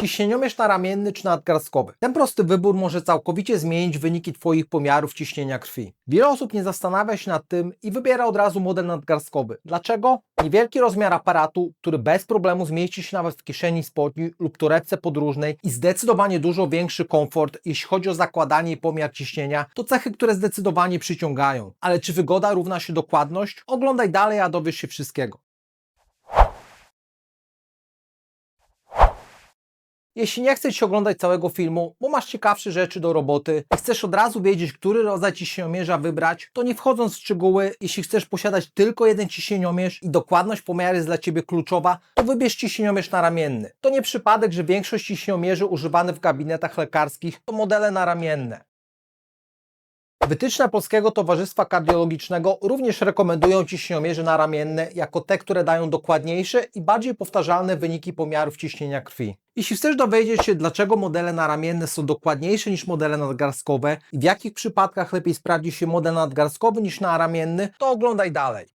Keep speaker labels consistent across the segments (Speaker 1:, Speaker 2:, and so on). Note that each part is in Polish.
Speaker 1: Ciśnieniomierz naramienny czy nadgarstkowy. Ten prosty wybór może całkowicie zmienić wyniki Twoich pomiarów ciśnienia krwi. Wiele osób nie zastanawia się nad tym i wybiera od razu model nadgarstkowy. Dlaczego? Niewielki rozmiar aparatu, który bez problemu zmieści się nawet w kieszeni spodni lub torebce podróżnej i zdecydowanie dużo większy komfort, jeśli chodzi o zakładanie i pomiar ciśnienia, to cechy, które zdecydowanie przyciągają. Ale czy wygoda równa się dokładność? Oglądaj dalej, a dowiesz się wszystkiego. Jeśli nie chcesz oglądać całego filmu, bo masz ciekawsze rzeczy do roboty i chcesz od razu wiedzieć, który rodzaj ciśnieniomierza wybrać, to nie wchodząc w szczegóły, jeśli chcesz posiadać tylko jeden ciśnieniomierz i dokładność pomiaru jest dla Ciebie kluczowa, to wybierz ciśnieniomierz naramienny. To nie przypadek, że większość ciśnieniomierzy używanych w gabinetach lekarskich to modele naramienne. Wytyczne Polskiego Towarzystwa Kardiologicznego również rekomendują ciśnieniomierze naramienne jako te, które dają dokładniejsze i bardziej powtarzalne wyniki pomiarów ciśnienia krwi. Jeśli chcesz dowiedzieć się, dlaczego modele naramienne są dokładniejsze niż modele nadgarstkowe i w jakich przypadkach lepiej sprawdzi się model nadgarstkowy niż naramienny, to oglądaj dalej.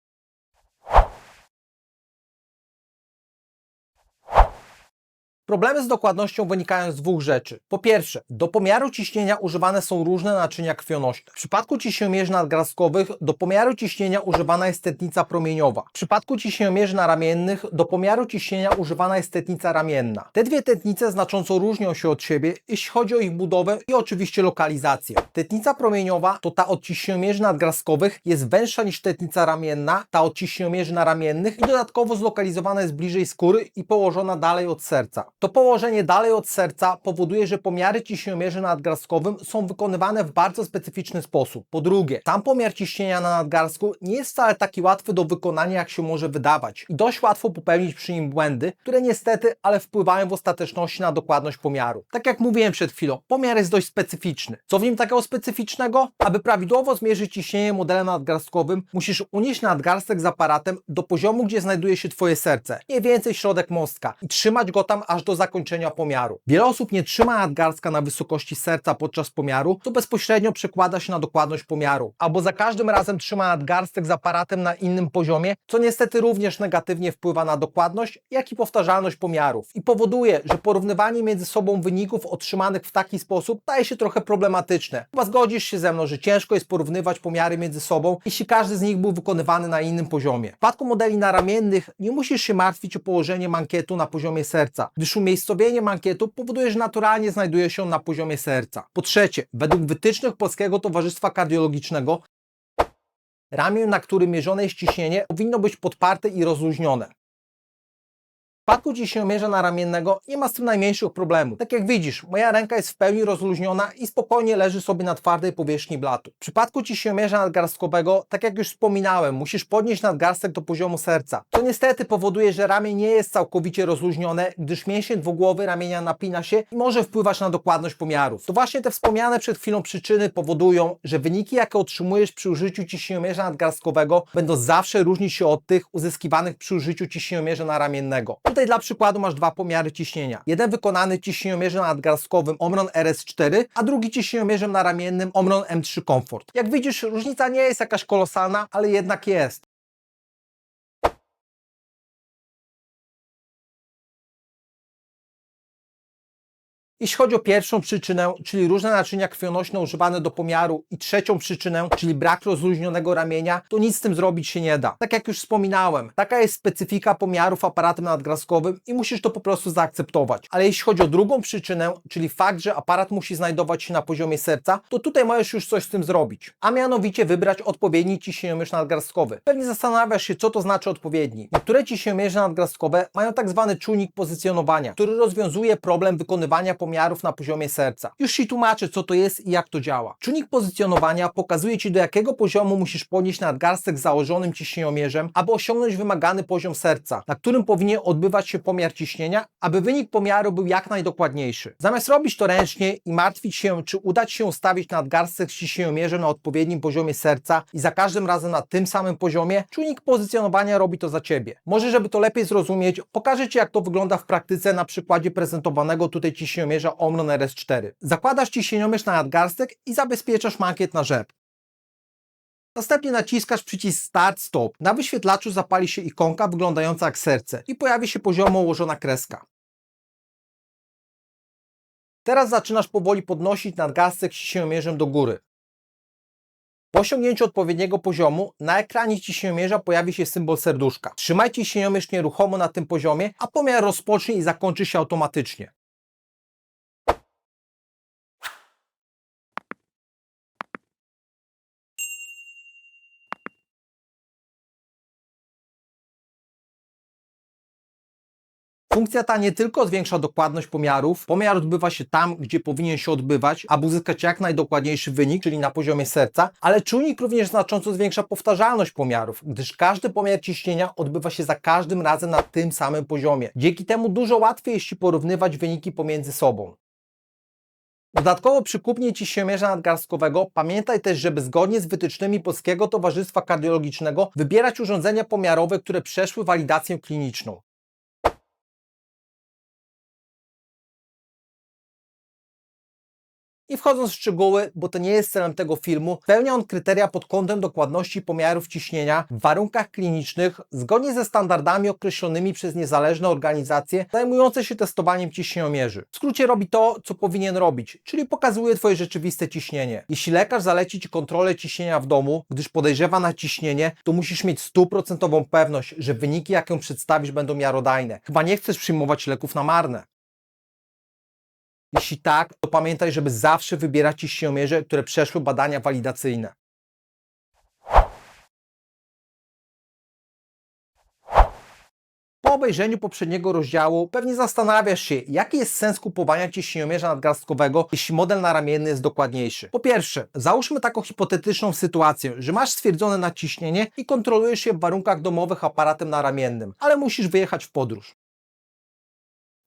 Speaker 1: Problemy z dokładnością wynikają z dwóch rzeczy. Po pierwsze, do pomiaru ciśnienia używane są różne naczynia krwionośne. W przypadku ciśnieniomierzy nadgarstkowych do pomiaru ciśnienia używana jest tętnica promieniowa. W przypadku ciśnieniomierzy naramiennych do pomiaru ciśnienia używana jest tętnica ramienna. Te dwie tętnice znacząco różnią się od siebie, jeśli chodzi o ich budowę i oczywiście lokalizację. Tętnica promieniowa to ta od ciśnieniomierzy nadgarstkowych jest węższa niż tętnica ramienna, ta od ciśnieniomierzy naramiennych i dodatkowo zlokalizowana jest bliżej skóry i położona dalej od serca. To położenie dalej od serca powoduje, że pomiary ciśnieniomierzy nadgarstkowym są wykonywane w bardzo specyficzny sposób. Po drugie, sam pomiar ciśnienia na nadgarstku nie jest wcale taki łatwy do wykonania, jak się może wydawać i dość łatwo popełnić przy nim błędy, które niestety, ale wpływają w ostateczności na dokładność pomiaru. Tak jak mówiłem przed chwilą, pomiar jest dość specyficzny. Co w nim takiego specyficznego? Aby prawidłowo zmierzyć ciśnienie modelem nadgarstkowym, musisz unieść nadgarstek z aparatem do poziomu, gdzie znajduje się Twoje serce, mniej więcej środek mostka i trzymać go tam aż do zakończenia pomiaru. Wiele osób nie trzyma nadgarstka na wysokości serca podczas pomiaru, to bezpośrednio przekłada się na dokładność pomiaru. Albo za każdym razem trzyma nadgarstek z aparatem na innym poziomie, co niestety również negatywnie wpływa na dokładność, jak i powtarzalność pomiarów i powoduje, że porównywanie między sobą wyników otrzymanych w taki sposób staje się trochę problematyczne. Chyba zgodzisz się ze mną, że ciężko jest porównywać pomiary między sobą, jeśli każdy z nich był wykonywany na innym poziomie. W przypadku modeli naramiennych nie musisz się martwić o położenie mankietu na poziomie serca, gdyż umiejscowienie mankietu powoduje, że naturalnie znajduje się on na poziomie serca. Po trzecie, według wytycznych Polskiego Towarzystwa Kardiologicznego ramię, na którym mierzone jest ciśnienie, powinno być podparte i rozluźnione. Przypadku ciśnieniomierza naramiennego nie ma z tym najmniejszych problemów. Tak jak widzisz, moja ręka jest w pełni rozluźniona i spokojnie leży sobie na twardej powierzchni blatu. W przypadku ciśnieniomierza nadgarstkowego, tak jak już wspominałem, musisz podnieść nadgarstek do poziomu serca, co niestety powoduje, że ramię nie jest całkowicie rozluźnione, gdyż mięsień dwugłowy ramienia napina się i może wpływać na dokładność pomiarów. To właśnie te wspomniane przed chwilą przyczyny powodują, że wyniki, jakie otrzymujesz przy użyciu ciśnieniomierza nadgarstkowego, będą zawsze różnić się od tych uzyskiwanych przy użyciu ciśnieniomierza naramiennego. Tutaj dla przykładu masz dwa pomiary ciśnienia. Jeden wykonany ciśnieniomierzem nadgarstkowym Omron RS4, a drugi ciśnieniomierzem naramiennym Omron M3 Comfort. Jak widzisz, różnica nie jest jakaś kolosalna, ale jednak jest. Jeśli chodzi o pierwszą przyczynę, czyli różne naczynia krwionośne używane do pomiaru i trzecią przyczynę, czyli brak rozluźnionego ramienia, to nic z tym zrobić się nie da. Tak jak już wspominałem, taka jest specyfika pomiarów aparatem nadgarstkowym i musisz to po prostu zaakceptować. Ale jeśli chodzi o drugą przyczynę, czyli fakt, że aparat musi znajdować się na poziomie serca, to tutaj możesz już coś z tym zrobić. A mianowicie wybrać odpowiedni ciśnieniomierz nadgarstkowy. Pewnie zastanawiasz się, co to znaczy odpowiedni. Niektóre ciśnieniomierze nadgarstkowe mają tak zwany czujnik pozycjonowania, który rozwiązuje problem wykonywania pomiarów na poziomie serca. Już Ci tłumaczę, co to jest i jak to działa. Czujnik pozycjonowania pokazuje Ci, do jakiego poziomu musisz podnieść nadgarstek założonym ciśnieniomierzem, aby osiągnąć wymagany poziom serca, na którym powinien odbywać się pomiar ciśnienia, aby wynik pomiaru był jak najdokładniejszy. Zamiast robić to ręcznie i martwić się, czy uda Ci się ustawić nadgarstek z ciśnieniomierzem na odpowiednim poziomie serca i za każdym razem na tym samym poziomie, czujnik pozycjonowania robi to za Ciebie. Może, żeby to lepiej zrozumieć, pokażę Ci, jak to wygląda w praktyce na przykładzie prezentowanego tutaj ciśnieniomierza Omron RS4. Zakładasz ciśnieniomierz na nadgarstek i zabezpieczasz mankiet na rzep. Następnie naciskasz przycisk Start Stop. Na wyświetlaczu zapali się ikonka wyglądająca jak serce i pojawi się poziomo ułożona kreska. Teraz zaczynasz powoli podnosić nadgarstek ciśnieniomierzem do góry. Po osiągnięciu odpowiedniego poziomu na ekranie ciśnieniomierza pojawi się symbol serduszka. Trzymaj ciśnieniomierz nieruchomo na tym poziomie, a pomiar rozpocznie i zakończy się automatycznie. Funkcja ta nie tylko zwiększa dokładność pomiarów, pomiar odbywa się tam, gdzie powinien się odbywać, aby uzyskać jak najdokładniejszy wynik, czyli na poziomie serca, ale czujnik również znacząco zwiększa powtarzalność pomiarów, gdyż każdy pomiar ciśnienia odbywa się za każdym razem na tym samym poziomie. Dzięki temu dużo łatwiej jest porównywać wyniki pomiędzy sobą. Dodatkowo przy kupnie ciśnieniomierza nadgarstkowego pamiętaj też, żeby zgodnie z wytycznymi Polskiego Towarzystwa Kardiologicznego wybierać urządzenia pomiarowe, które przeszły walidację kliniczną. I wchodząc w szczegóły, bo to nie jest celem tego filmu, spełnia on kryteria pod kątem dokładności pomiarów ciśnienia w warunkach klinicznych zgodnie ze standardami określonymi przez niezależne organizacje zajmujące się testowaniem ciśnieniomierzy. W skrócie robi to, co powinien robić, czyli pokazuje Twoje rzeczywiste ciśnienie. Jeśli lekarz zaleci Ci kontrolę ciśnienia w domu, gdyż podejrzewa na ciśnienie, to musisz mieć stuprocentową pewność, że wyniki, jakie przedstawisz, będą miarodajne. Chyba nie chcesz przyjmować leków na marne. Jeśli tak, to pamiętaj, żeby zawsze wybierać ciśnieniomierze, które przeszły badania walidacyjne. Po obejrzeniu poprzedniego rozdziału pewnie zastanawiasz się, jaki jest sens kupowania ciśnieniomierza nadgarstkowego, jeśli model naramienny jest dokładniejszy. Po pierwsze, załóżmy taką hipotetyczną sytuację, że masz stwierdzone naciśnienie i kontrolujesz je w warunkach domowych aparatem naramiennym, ale musisz wyjechać w podróż.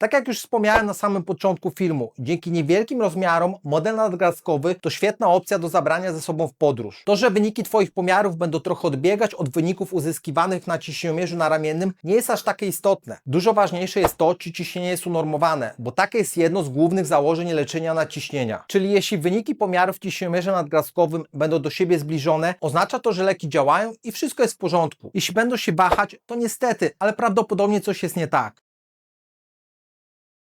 Speaker 1: Tak jak już wspomniałem na samym początku filmu, dzięki niewielkim rozmiarom model nadgarstkowy to świetna opcja do zabrania ze sobą w podróż. To, że wyniki Twoich pomiarów będą trochę odbiegać od wyników uzyskiwanych na ciśnieniomierzu naramiennym nie jest aż takie istotne. Dużo ważniejsze jest to, czy ciśnienie jest unormowane, bo takie jest jedno z głównych założeń leczenia nadciśnienia. Czyli jeśli wyniki pomiarów w ciśnieniomierze nadgarstkowym będą do siebie zbliżone, oznacza to, że leki działają i wszystko jest w porządku. Jeśli będą się wahać, to niestety, ale prawdopodobnie coś jest nie tak.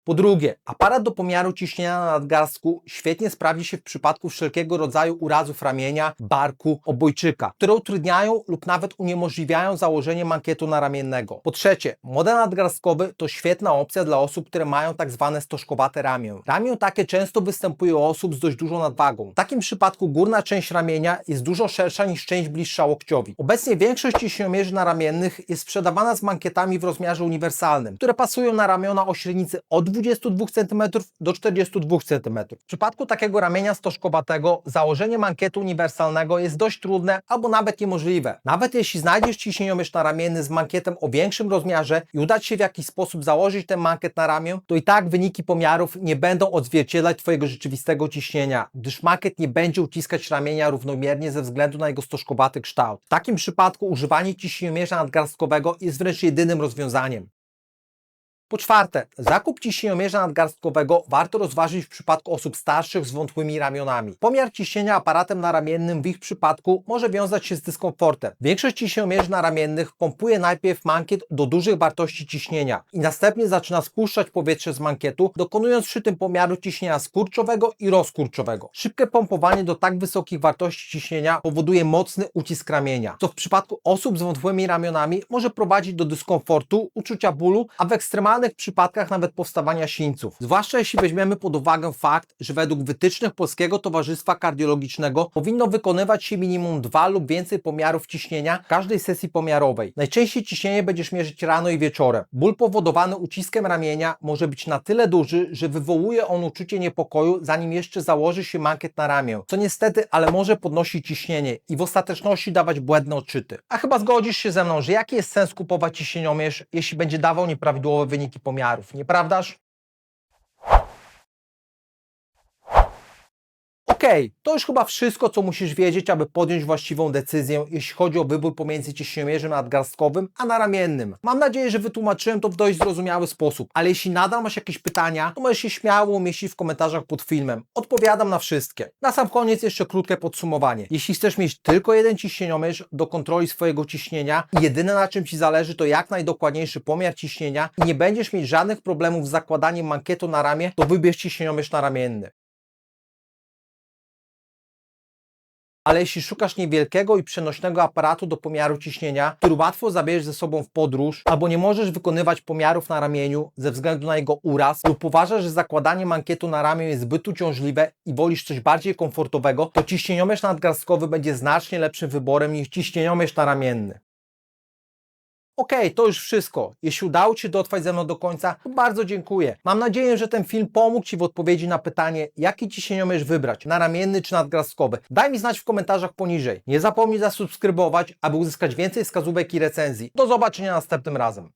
Speaker 1: Po drugie, aparat do pomiaru ciśnienia na nadgarstku świetnie sprawdzi się w przypadku wszelkiego rodzaju urazów ramienia, barku, obojczyka, które utrudniają lub nawet uniemożliwiają założenie mankietu naramiennego. Po trzecie, model nadgarstkowy to świetna opcja dla osób, które mają tak zwane stożkowate ramię. Ramię takie często występuje u osób z dość dużą nadwagą. W takim przypadku górna część ramienia jest dużo szersza niż część bliższa łokciowi. Obecnie większość ciśnieniomierzy naramiennych jest sprzedawana z mankietami w rozmiarze uniwersalnym, które pasują na ramiona o średnicy od 22 cm do 42 cm. W przypadku takiego ramienia stożkowatego założenie mankietu uniwersalnego jest dość trudne albo nawet niemożliwe. Nawet jeśli znajdziesz ciśnieniomierz naramienny z mankietem o większym rozmiarze i uda Ci się w jakiś sposób założyć ten mankiet na ramię, to i tak wyniki pomiarów nie będą odzwierciedlać Twojego rzeczywistego ciśnienia, gdyż mankiet nie będzie uciskać ramienia równomiernie ze względu na jego stożkowaty kształt. W takim przypadku używanie ciśnieniomierza nadgarstkowego jest wręcz jedynym rozwiązaniem. Po czwarte, zakup ciśnieniomierza nadgarstkowego warto rozważyć w przypadku osób starszych z wątłymi ramionami. Pomiar ciśnienia aparatem naramiennym w ich przypadku może wiązać się z dyskomfortem. Większość ciśnieniomierzy naramiennych pompuje najpierw mankiet do dużych wartości ciśnienia i następnie zaczyna spuszczać powietrze z mankietu, dokonując przy tym pomiaru ciśnienia skurczowego i rozkurczowego. Szybkie pompowanie do tak wysokich wartości ciśnienia powoduje mocny ucisk ramienia, co w przypadku osób z wątłymi ramionami może prowadzić do dyskomfortu, uczucia bólu, a w ekstremalnych przypadkach nawet powstawania sińców. Zwłaszcza jeśli weźmiemy pod uwagę fakt, że według wytycznych Polskiego Towarzystwa Kardiologicznego powinno wykonywać się minimum dwa lub więcej pomiarów ciśnienia każdej sesji pomiarowej. Najczęściej ciśnienie będziesz mierzyć rano i wieczorem. Ból powodowany uciskiem ramienia może być na tyle duży, że wywołuje on uczucie niepokoju, zanim jeszcze założy się mankiet na ramię, co niestety, ale może podnosić ciśnienie i w ostateczności dawać błędne odczyty. A chyba zgodzisz się ze mną, że jaki jest sens kupować ciśnieniomierz, jeśli będzie dawał nieprawidłowe wyniki pomiarów, nieprawdaż? Ok, Okej, to już chyba wszystko, co musisz wiedzieć, aby podjąć właściwą decyzję, jeśli chodzi o wybór pomiędzy ciśniomierzem nadgarstkowym a naramiennym. Mam nadzieję, że wytłumaczyłem to w dość zrozumiały sposób, ale jeśli nadal masz jakieś pytania, to możesz się śmiało umieścić w komentarzach pod filmem. Odpowiadam na wszystkie. Na sam koniec jeszcze krótkie podsumowanie. Jeśli chcesz mieć tylko jeden ciśnieniomierz do kontroli swojego ciśnienia jedyne na czym Ci zależy to jak najdokładniejszy pomiar ciśnienia i nie będziesz mieć żadnych problemów z zakładaniem mankietu na ramię, to wybierz ciśnieniomierz naramienny. Ale jeśli szukasz niewielkiego i przenośnego aparatu do pomiaru ciśnienia, który łatwo zabierzesz ze sobą w podróż, albo nie możesz wykonywać pomiarów na ramieniu ze względu na jego uraz, lub uważasz, że zakładanie mankietu na ramię jest zbyt uciążliwe i wolisz coś bardziej komfortowego, to ciśnieniomierz nadgarstkowy będzie znacznie lepszym wyborem niż ciśnieniomierz naramienny. Okej, to już wszystko. Jeśli udało Ci dotrwać ze mną do końca, to bardzo dziękuję. Mam nadzieję, że ten film pomógł Ci w odpowiedzi na pytanie, jaki ciśnieniomierz wybrać, naramienny czy nadgarstkowy. Daj mi znać w komentarzach poniżej. Nie zapomnij zasubskrybować, aby uzyskać więcej wskazówek i recenzji. Do zobaczenia następnym razem.